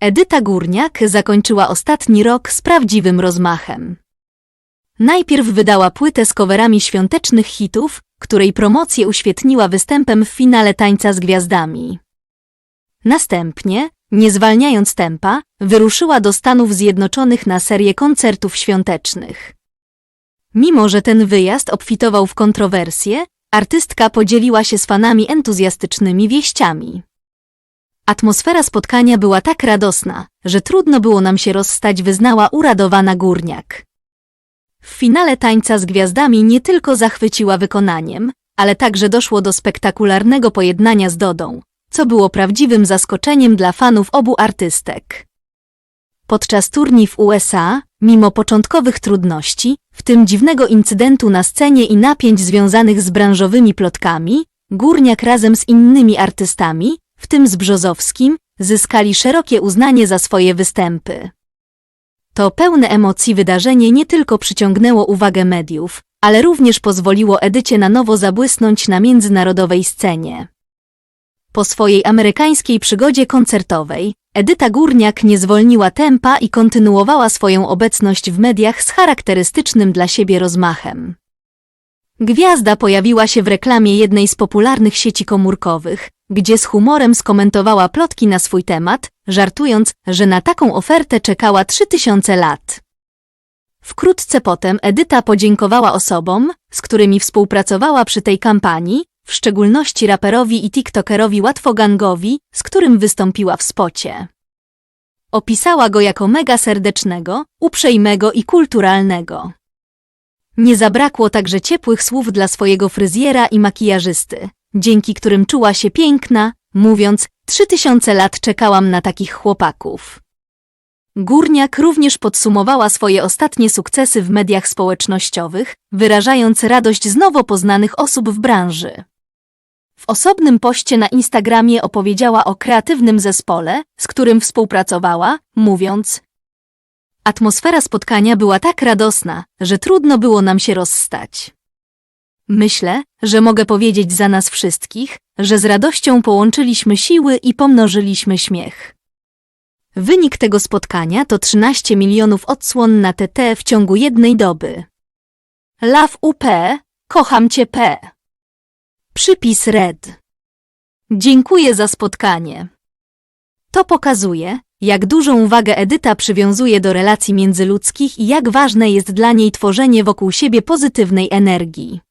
Edyta Górniak zakończyła ostatni rok z prawdziwym rozmachem. Najpierw wydała płytę z coverami świątecznych hitów, której promocję uświetniła występem w finale Tańca z Gwiazdami. Następnie, nie zwalniając tempa, wyruszyła do Stanów Zjednoczonych na serię koncertów świątecznych. Mimo, że ten wyjazd obfitował w kontrowersje, artystka podzieliła się z fanami entuzjastycznymi wieściami. Atmosfera spotkania była tak radosna, że trudno było nam się rozstać, wyznała uradowana górniak. W finale tańca z gwiazdami nie tylko zachwyciła wykonaniem, ale także doszło do spektakularnego pojednania z Dodą, co było prawdziwym zaskoczeniem dla fanów obu artystek. Podczas turniej w USA, mimo początkowych trudności, w tym dziwnego incydentu na scenie i napięć związanych z branżowymi plotkami, Górniak razem z innymi artystami, w tym z Brzozowskim, zyskali szerokie uznanie za swoje występy. To pełne emocji wydarzenie nie tylko przyciągnęło uwagę mediów, ale również pozwoliło Edycie na nowo zabłysnąć na międzynarodowej scenie. Po swojej amerykańskiej przygodzie koncertowej, Edyta Górniak nie zwolniła tempa i kontynuowała swoją obecność w mediach z charakterystycznym dla siebie rozmachem. Gwiazda pojawiła się w reklamie jednej z popularnych sieci komórkowych, gdzie z humorem skomentowała plotki na swój temat, żartując, że na taką ofertę czekała 3000 lat. Wkrótce potem Edyta podziękowała osobom, z którymi współpracowała przy tej kampanii, w szczególności raperowi i tiktokerowi Łatwogangowi, z którym wystąpiła w spocie. Opisała go jako mega serdecznego, uprzejmego i kulturalnego. Nie zabrakło także ciepłych słów dla swojego fryzjera i makijażysty, dzięki którym czuła się piękna, mówiąc, trzy tysiące lat czekałam na takich chłopaków. Górniak również podsumowała swoje ostatnie sukcesy w mediach społecznościowych, wyrażając radość z nowo poznanych osób w branży. W osobnym poście na Instagramie opowiedziała o kreatywnym zespole, z którym współpracowała, mówiąc Atmosfera spotkania była tak radosna, że trudno było nam się rozstać. Myślę, że mogę powiedzieć za nas wszystkich, że z radością połączyliśmy siły i pomnożyliśmy śmiech. Wynik tego spotkania to 13 milionów odsłon na TT w ciągu jednej doby. Love UP, kocham cię P. Przypis Red. Dziękuję za spotkanie. To pokazuje, jak dużą wagę Edyta przywiązuje do relacji międzyludzkich i jak ważne jest dla niej tworzenie wokół siebie pozytywnej energii.